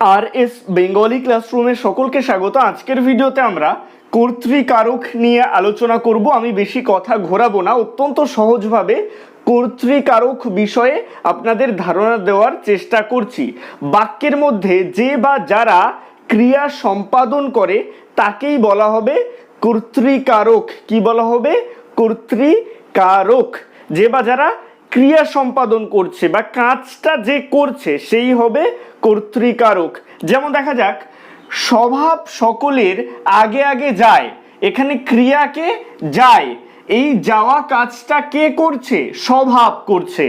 আর S Bengali ক্লাসরুমে সকলকে স্বাগত। আজকের ভিডিওতে আমরা কর্তৃকারক নিয়ে আলোচনা করব। আমি বেশি কথা ঘোরাবো না। অত্যন্ত সহজভাবে কর্তৃকারক বিষয়ে আপনাদের ধারণা দেওয়ার চেষ্টা করছি। বাক্যের মধ্যে যে বা যারা ক্রিয়া সম্পাদন করে, তাকেই বলা হবে কর্তৃকারক। কি বলা হবে? কর্তৃকারক। যে বা যারা ক্রিয়া সম্পাদন করছে বা কাজটা যে করছে সেই হবে কর্তৃকারক। যেমন দেখা যাক, স্বভাব সকলের আগে আগে যায়, এখানে ক্রিয়াকে যায়, এই যাওয়া কাজটা কে করছে? স্বভাব করছে।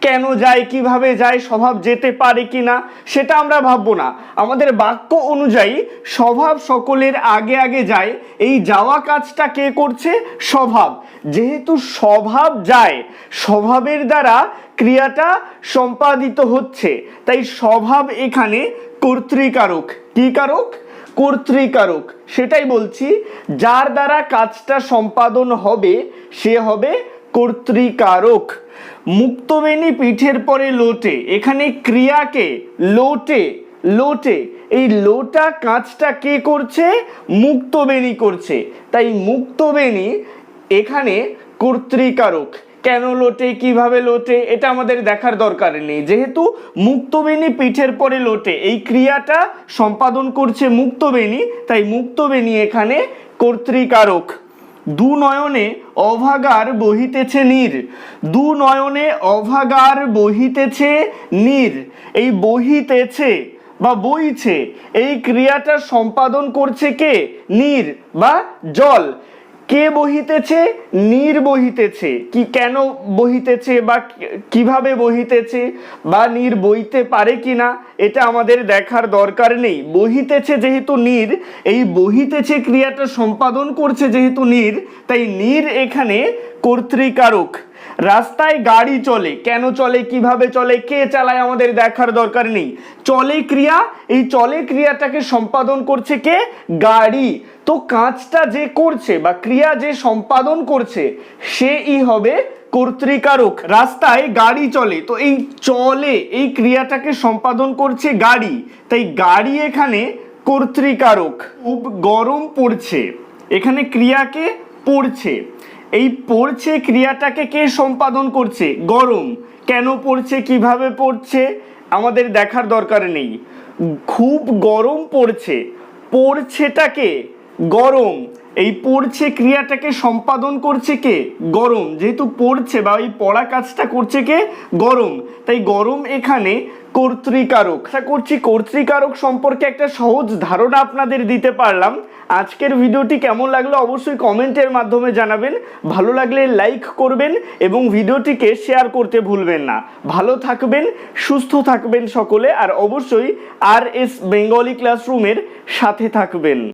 কেন যায়, কীভাবে যায়, স্বভাব যেতে পারে কি না সেটা আমরা ভাববো না। আমাদের বাক্য অনুযায়ী স্বভাব সকলের আগে আগে যায়। এই যাওয়া কাজটা কে করছে? স্বভাব। যেহেতু স্বভাব যায়, স্বভাবের দ্বারা ক্রিয়াটা সম্পাদিত হচ্ছে। তাই স্বভাব এখানে কর্তৃকারক। কি কারক? কর্তৃকারক। সেটাই বলছি, যার দ্বারা কাজটা সম্পাদন হবে, সে হবে কর্তৃকারক। মুক্তবেণী পিঠের পরে লোটে। এখানে ক্রিয়াকে লোটে লোটে। এই লোটা কাজটা কে করছে? মুক্তবেণী করছে। তাই মুক্তবেণী এখানে কর্তৃকারক। কেন লোটে? কীভাবে লোটে? এটা আমাদের দেখার দরকার নেই। যেহেতু মুক্তবেণী পিঠের পরে লোটে। এই ক্রিয়াটা সম্পাদন করছে মুক্তবেণী তাই মুক্তবেণী এখানে কর্তৃকারক। দু নয়নে অভাগার বহিতেছে নীর। দু নয়নে অভাগার বহিতেছে নীর। এই বহিতেছে বা বইছে, এই ক্রিয়াটা সম্পাদন করছে কে? নীর বা জল। কে বহিতেছে, নীর বহিতেছে? কি কেন বহিতেছে বা কীভাবে বহিতেছে বা নীর বইতে পারে কি না এটা আমাদের দেখার দরকার নেই। বহিতেছে যেহেতু নীর, এই বহিতেছে ক্রিয়াটা সম্পাদন করছে যেহেতু নীর, তাই নীর এখানে কর্তৃকারক। রাস্তায় গাড়ি চলে, কেন চলে, কীভাবে চলে, কে চালায় আমাদের দেখার দরকার নেই। চলে ক্রিয়া, এই চলে ক্রিয়াটাকে সম্পাদন করছে কে? গাড়ি। তো কাজটা যে করছে বা ক্রিয়া যে সম্পাদন করছে, সেই হবে কর্তৃকারক। রাস্তায় গাড়ি চলে, তো এই চলে, এই ক্রিয়াটাকে সম্পাদন করছে গাড়ি। তাই গাড়ি এখানে কর্তৃকারক। খুব গরম পড়ছে। এখানে ক্রিয়াকে পড়ছে। এই পড়ছে ক্রিয়াটাকে কে সম্পাদন করছে? গরম। কেন পড়ছে? কীভাবে পড়ছে? আমাদের দেখার দরকার নেই। খুব গরম পড়ছে। পড়ছেটাকে গরম। এই পড়ছে ক্রিয়াটাকে সম্পাদন করছে কে? গরম। যেহেতু পড়ছে বা এই পড়া কাজটা করছে কে? গরম। তাই গরম এখানে কর্তৃকারক। আশা করছি কর্তৃকারক সম্পর্কে একটা সহজ ধারণা আপনাদের দিতে পারলাম। আজকের ভিডিওটি কেমন লাগল অবশ্যই কমেন্টের মাধ্যমে জানাবেন। ভালো লাগলে লাইক করবেন এবং ভিডিওটিকে শেয়ার করতে ভুলবেন না। ভালো থাকবেন, সুস্থ থাকবেন সকলে। আর অবশ্যই আর এস বেঙ্গলি ক্লাসরুমের সাথে থাকবেন।